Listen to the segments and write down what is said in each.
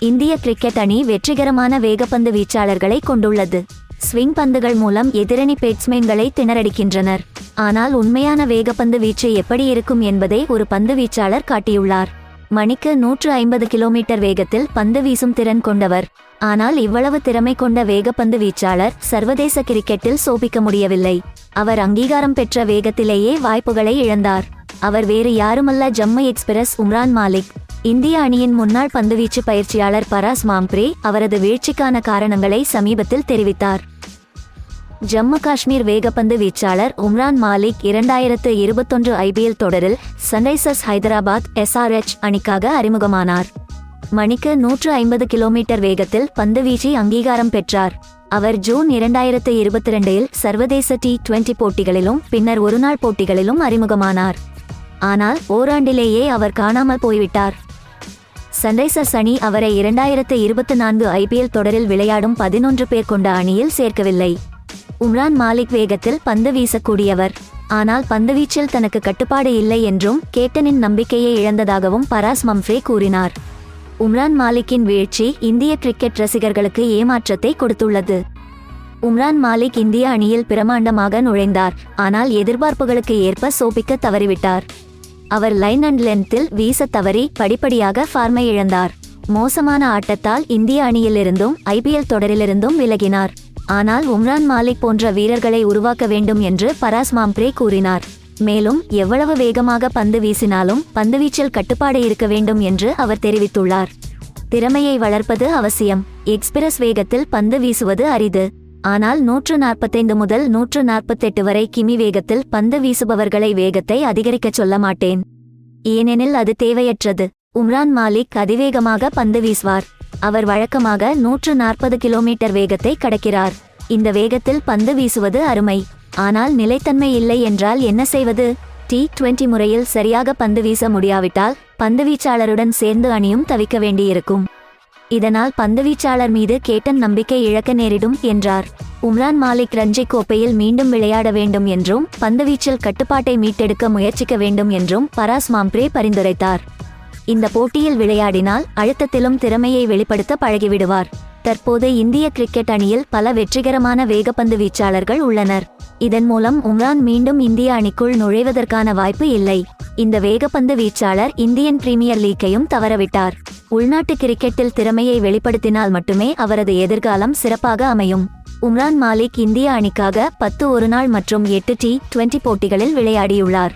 இந்திய கிரிக்கெட் அணி வெற்றிகரமான வேகப்பந்து வீச்சாளர்களை கொண்டுள்ளது. ஸ்விங் பந்துகள் மூலம் எதிரணி பேட்ஸ்மேன்களை திணறடிக்கின்றனர். ஆனால் உண்மையான வேகப்பந்து வீச்சு எப்படி இருக்கும் என்பதை ஒரு பந்து வீச்சாளர் காட்டியுள்ளார். மணிக்கு நூற்று ஐம்பது கிலோமீட்டர் வேகத்தில் பந்து வீசும் திறன் கொண்டவர். ஆனால் இவ்வளவு திறமை கொண்ட வேகப்பந்து வீச்சாளர் சர்வதேச கிரிக்கெட்டில் சோபிக்க முடியவில்லை. அவர் அங்கீகாரம் பெற்ற வேகத்திலேயே வாய்ப்புகளை இழந்தார். அவர் வேறு யாருமல்ல ஜம்மு எக்ஸ்பிரஸ் உம்ரான் மாலிக் இந்திய அணியின் முன்னாள் பந்துவீச்சு பயிற்சியாளர் பராஸ் மாம்ப்ரே அவரது வீழ்ச்சிக்கான காரணங்களை சமீபத்தில் தெரிவித்தார். ஜம்மு காஷ்மீர் வேகப்பந்து வீச்சாளர் உம்ரான் மாலிக் இரண்டாயிரத்து இருபத்தொன்று ஐபிஎல் தொடரில் சன்ரைசர்ஸ் ஹைதராபாத் எஸ்ஆர்எச் அணிக்காக அறிமுகமானார். மணிக்கு நூற்று ஐம்பது கிலோமீட்டர் வேகத்தில் பந்து வீச்சு அங்கீகாரம் பெற்றார். அவர் ஜூன் இரண்டாயிரத்து இருபத்தி ரெண்டில் சர்வதேச டி டுவெண்டி போட்டிகளிலும் பின்னர் ஒருநாள் போட்டிகளிலும் அறிமுகமானார். ஆனால் ஓராண்டிலேயே அவர் காணாமல் போய்விட்டார். சன்ரைசர்ஸ் அணி அவரை இரண்டாயிரத்து இருபத்தி நான்கு ஐபிஎல் தொடரில் விளையாடும் பதினொன்று பேர் கொண்ட அணியில் சேர்க்கவில்லை. உம்ரான் மாலிக் வேகத்தில் பந்து வீசக்கூடியவர். ஆனால் பந்துவீச்சில் தனக்கு கட்டுப்பாடு இல்லை என்றும் கேப்டனின் நம்பிக்கையை இழந்ததாகவும் பராஸ் மம்ஃப்ரே கூறினார். உம்ரான் மாலிக்கின் வீழ்ச்சி இந்திய கிரிக்கெட் ரசிகர்களுக்கு ஏமாற்றத்தை கொடுத்துள்ளது. உம்ரான் மாலிக் இந்திய அணியில் பிரமாண்டமாக நுழைந்தார். ஆனால் எதிர்பார்ப்புகளுக்கு ஏற்ப சோபிக்க தவறிவிட்டார். அவர் லைன் அண்ட் லென்த்தில் வீச தவறி படிப்படியாக ஃபார்மை இழந்தார். மோசமான ஆட்டத்தால் இந்திய அணியிலிருந்தும் ஐபிஎல் தொடரிலிருந்தும் விலகினார். ஆனால் உம்ரான் மாலிக் போன்ற வீரர்களை உருவாக்க வேண்டும் என்று பராஸ் மாம்ப்ரே கூறினார். மேலும் எவ்வளவு வேகமாக பந்து வீசினாலும் பந்துவீச்சில் கட்டுப்பாடு இருக்க வேண்டும் என்று அவர் தெரிவித்துள்ளார். திறமையை வளர்ப்பது அவசியம். எக்ஸ்பிரஸ் வேகத்தில் பந்து வீசுவது அரிது. ஆனால் நூற்று நாற்பத்தைந்து முதல் நூற்று நாற்பத்தெட்டு வரை கிமி வேகத்தில் பந்து வீசுபவர்களை வேகத்தை அதிகரிக்கச் சொல்ல மாட்டேன். ஏனெனில் அது தேவையற்றது. உம்ரான் மாலிக் அதிவேகமாக பந்து வீசுவார். அவர் வழக்கமாக நூற்று நாற்பது கிலோமீட்டர் வேகத்தை கடக்கிறார். இந்த வேகத்தில் பந்து வீசுவது அருமை. ஆனால் நிலைத்தன்மை இல்லை என்றால் என்ன செய்வது? டி டுவெண்டி முறையில் சரியாக பந்து வீச முடியாவிட்டால் பந்துவீச்சாளருடன் சேர்ந்து அணியும் தவிக்க வேண்டியிருக்கும். இதனால் பந்துவீச்சாளர் மீது கேட்டன் நம்பிக்கை இழக்க நேரிடும் என்றார். உம்ரான் மாலிக் ரஞ்சி கோப்பையில் மீண்டும் விளையாட வேண்டும் என்றும் பந்துவீச்சில் கட்டுப்பாட்டை மீட்டெடுக்க முயற்சிக்க வேண்டும் என்றும் பராஸ் மாம்ப்ரே பரிந்துரைத்தார். இந்த போட்டியில் விளையாடினால் அழுத்தத்திலும் திறமையை வெளிப்படுத்த பழகிவிடுவார். தற்போது இந்திய கிரிக்கெட் அணியில் பல வெற்றிகரமான வேகப்பந்து வீச்சாளர்கள் உள்ளனர். இதன் மூலம் உம்ரான் மீண்டும் இந்திய அணிக்குள் நுழைவதற்கான வாய்ப்பு இல்லை. இந்த வேகப்பந்து வீச்சாளர் இந்தியன் பிரீமியர் லீக்கையும் தவறவிட்டார். உள்நாட்டு கிரிக்கெட்டில் திறமையை வெளிப்படுத்தினால் மட்டுமே அவரது எதிர்காலம் சிறப்பாக அமையும். உம்ரான் மாலிக் இந்திய அணிக்காக பத்து ஒருநாள் மற்றும் எட்டு டி டுவெண்டி போட்டிகளில் விளையாடியுள்ளார்.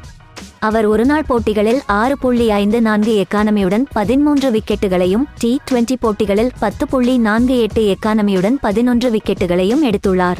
அவர் ஒருநாள் போட்டிகளில் ஆறு புள்ளி ஐந்து நான்கு எக்கானமியுடன் பதிமூன்று விக்கெட்டுகளையும் டி டுவெண்டி போட்டிகளில் பத்து புள்ளி நான்கு எட்டு எக்கானமியுடன் பதினொன்று விக்கெட்டுகளையும் எடுத்துள்ளார்.